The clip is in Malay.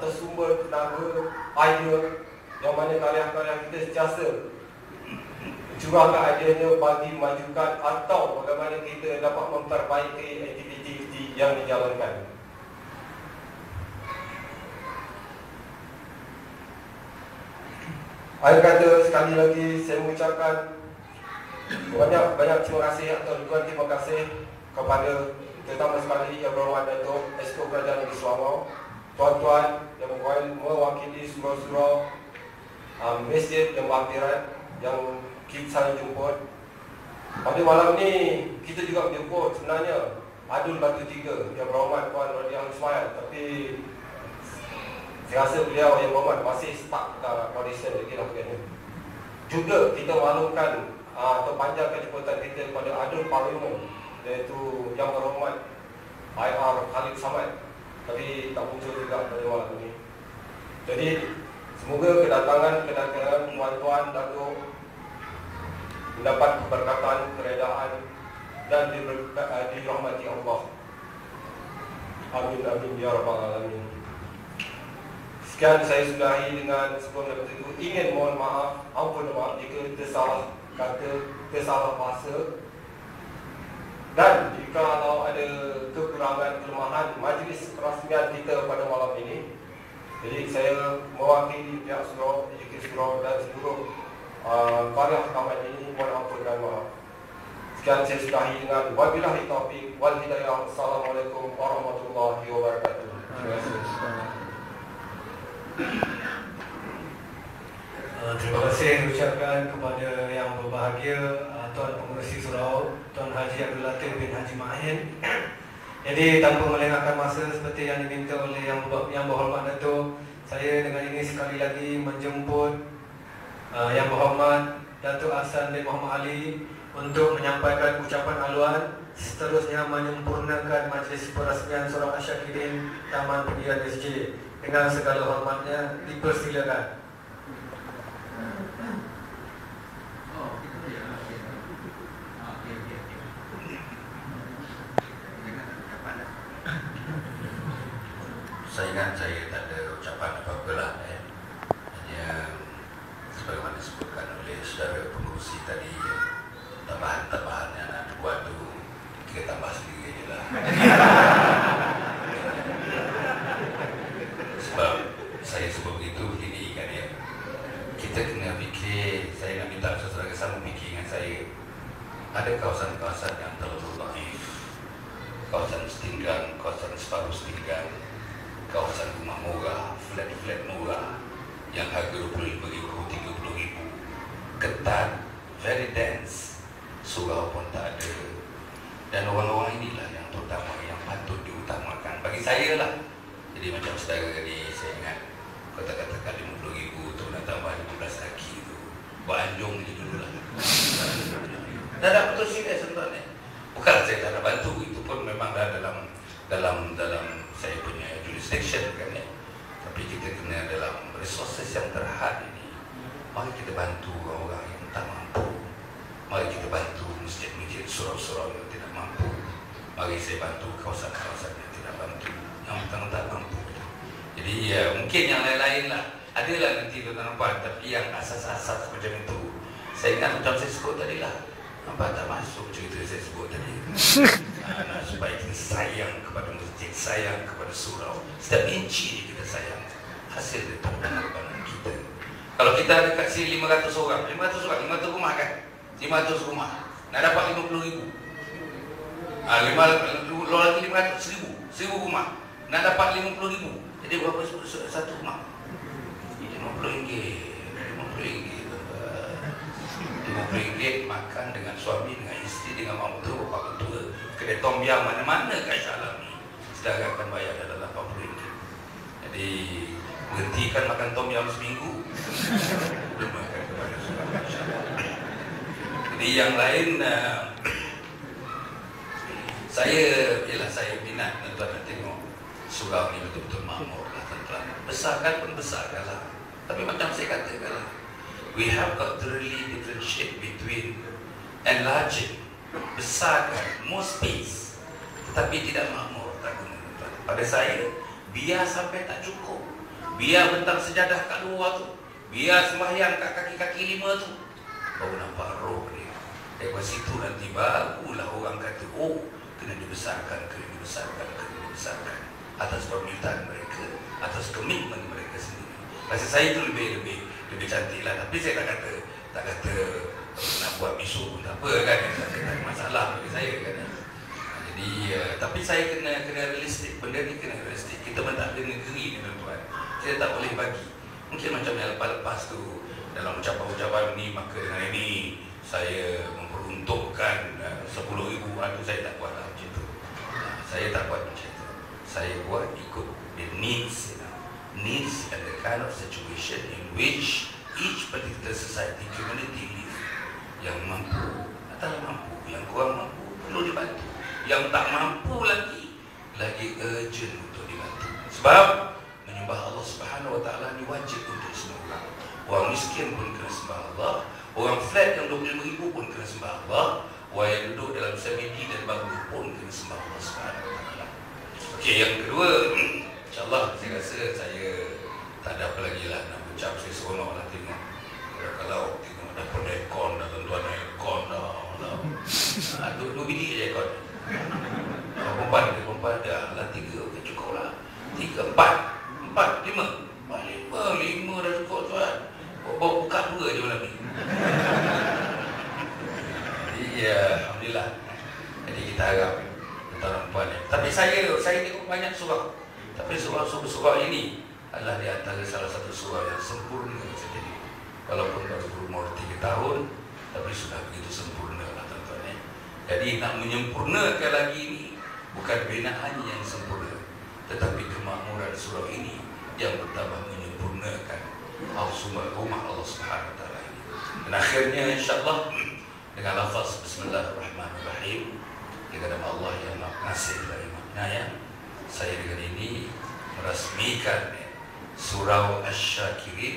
tersumber tenaga, idea yang mana karya-karya kita sentiasa curahkan ideanya bagi majukan atau bagaimana kita dapat memperbaiki aktiviti-aktiviti yang dijalankan. Akhir kata sekali lagi saya mengucapkan banyak banyak terima kasih atau ribuan terima kasih kepada terutama sekali Yang Berhormat Datuk Esko Kerajaan Negeri Selangor tuan-tuan yang mewakili surau-surau um, masjid yang berhampiran yang kita saya jemput. Pada malam ni kita juga jemput sebenarnya Adul Batu Tiga yang berhormat Tuan Rodiah Ismail. Tapi saya rasa beliau yang berhormat masih stuck dalam audition lagi lah mungkin juga kita maklumkan uh, atau panjangkan jemputan kita kepada Adul Parlimen iaitu yang berhormat IR Khalid Samad tapi tak muncul juga pada malam ini jadi semoga kedatangan-kedatangan tuan-tuan Datuk mendapat keberkatan, keredaan dan uh, dirahmati Allah. Amin amin ya rabbal alamin. Sekian saya sudahi dengan sebelum daripada itu. Ingin mohon maaf, ampun maaf jika tersalah kata, tersalah bahasa dan jika ada kekurangan kelemahan majlis perasmian kita pada malam ini jadi saya mewakili pihak surau, JK surau dan seluruh uh, para hakaman ini mohon ampun dan maaf Sekian saya sudahi dengan wabillahi taufiq wal hidayah. Assalamualaikum warahmatullahi wabarakatuh. Terima kasih. Uh, terima kasih ucapkan kepada yang berbahagia uh, Tuan Pengurusi Surau Tuan Haji Abdul Latif bin Haji Mahin Jadi tanpa melengahkan masa seperti yang diminta oleh yang, yang berhormat Datuk Saya dengan ini sekali lagi menjemput uh, Yang berhormat Datuk Hassan bin Muhammad Ali Untuk menyampaikan ucapan aluan Seterusnya menyempurnakan majlis perasmian Surau Asyakirin Taman Pendidikan SJ dengan segala hormatnya dipersilakan. Saya ingat saya tak ada ucapan apa-apa lah eh. Hanya sebagaimana disebutkan oleh saudara pengurusi tadi Tambahan-tambahan yang nak buat tu Kita tambah sendiri je lah Sebab saya sebut begitu ini kan ya Kita kena fikir Saya nak minta saudara sama fikir dengan saya Ada kawasan-kawasan yang terlalu naif Kawasan setinggang, kawasan separuh setinggang kawasan rumah murah, flat-flat murah yang harga RM25,000, RM30,000 ketat, very dense. Surau pun tak ada. Dan orang-orang inilah yang terutama yang patut diutamakan. Bagi saya lah. Jadi macam saudara tadi saya ingat kata-katakan RM50,000 tu nak tambah RM15 lagi tu. Banjung je dulu lah dah dah betul serius eh bukan saya tak nak bantu itu pun memang dah dalam dalam dalam saya punya jurisdiction kan ya. Tapi kita kena dalam resources yang terhad ini. Mari kita bantu orang-orang yang tak mampu. Mari kita bantu masjid-masjid surau-surau yang tidak mampu. Mari saya bantu kawasan-kawasan yang tidak mampu. Yang tak mampu. Jadi ya mungkin yang lain-lain lah. Adalah nanti tuan nampak Tapi yang asas-asas macam itu. Saya ingat macam saya sebut tadi lah Nampak tak masuk cerita saya sebut tadi. Supaya kita sayang kepada masjid Sayang kepada surau. Setiap inci kita sayang. Hasil daripada pengorbanan kita. Kalau kita ada kasih 500 orang 500 orang, 500 rumah kan? 500 rumah. Nak dapat 50 ribu. Ah, 5, Lo lagi 500, 1000 1000 rumah. Nak dapat 50 ribu. Jadi berapa satu rumah? 50 ringgit. 50 ringgit RM50 makan dengan suami, dengan isteri, dengan mak mentua, bapak mentua Kedai tom yam mana-mana kat Syah ni. Sedara akan bayar dalam RM80 Jadi Berhentikan makan tom yam seminggu. Lumayan kepada suami. Jadi yang lain uh, Saya Ialah saya minat Tuan nak tengok Surau ni betul-betul makmur lah tuan-tuan. Besarkan pun besarkan lah Tapi macam saya katakan lah we have got to really differentiate between enlarging, besarkan, more space, tetapi tidak makmur tak guna. Pada saya, biar sampai tak cukup. biar bentang sejadah kat luar tu biar sembahyang kat kaki-kaki lima tu baru nampak roh dia daripada situ nanti barulah orang kata oh kena dibesarkan kena dibesarkan kena dibesarkan atas permintaan mereka atas komitmen mereka sendiri rasa saya tu lebih lebih cantik lah. Tapi saya tak kata tak kata nak buat bisu pun tak apa kan. Tak, ada masalah bagi saya kan. Jadi uh, tapi saya kena kena realistik. Benda ni kena realistik. Kita pun tak ada negeri ni tuan saya tak boleh bagi. Mungkin macam yang lepas-lepas tu dalam ucapan-ucapan ni maka dengan ini saya memperuntukkan uh, 10 ribu itu saya tak buat lah macam tu. Uh, saya tak buat macam tu. Saya buat ikut the needs you know, needs and the kind of situation in which each particular society community live yang mampu atau mampu yang kurang mampu perlu dibantu. Yang tak mampu lagi lagi urgent untuk dibantu. Sebab menyembah Allah Subhanahu Wa Taala ni wajib untuk semua orang orang miskin pun kena sembah Allah. Orang flat yang 25 ribu pun kena sembah Allah. Orang yang duduk dalam semedi dan bangku pun kena sembah Allah Subhanahu Wa Taala. Okey yang kedua insyaallah saya rasa saya tak ada apa lagi lah nak ucap saya seronok lah tengok kalau tengok ada pendekon dah tuan-tuan aircon dah lah. Dua, dua biji je aircon. Kalau perempuan dia perempuan dah lah tiga okay, cukup lah. Tiga empat empat lima. Empat lima lima dah cukup tuan. Bawa buka dua je malam ni. Ya Alhamdulillah. Jadi kita harap tuan perempuan ni tapi saya saya tengok banyak surah tapi surah-surah ini adalah di antara salah satu surah yang sempurna saya tengok walaupun baru berumur tiga tahun tapi sudah begitu sempurna lah tuan-tuan ya. jadi nak menyempurnakan lagi ini bukan binaannya yang sempurna tetapi kemakmuran surah ini yang bertambah menyempurnakan al-sumah rumah Allah ini dan akhirnya insyaallah dengan lafaz bismillahirrahmanirrahim dengan nama Allah yang lagi Maha Penyayang saya dengan ini merasmikan surah Asy-Syakirin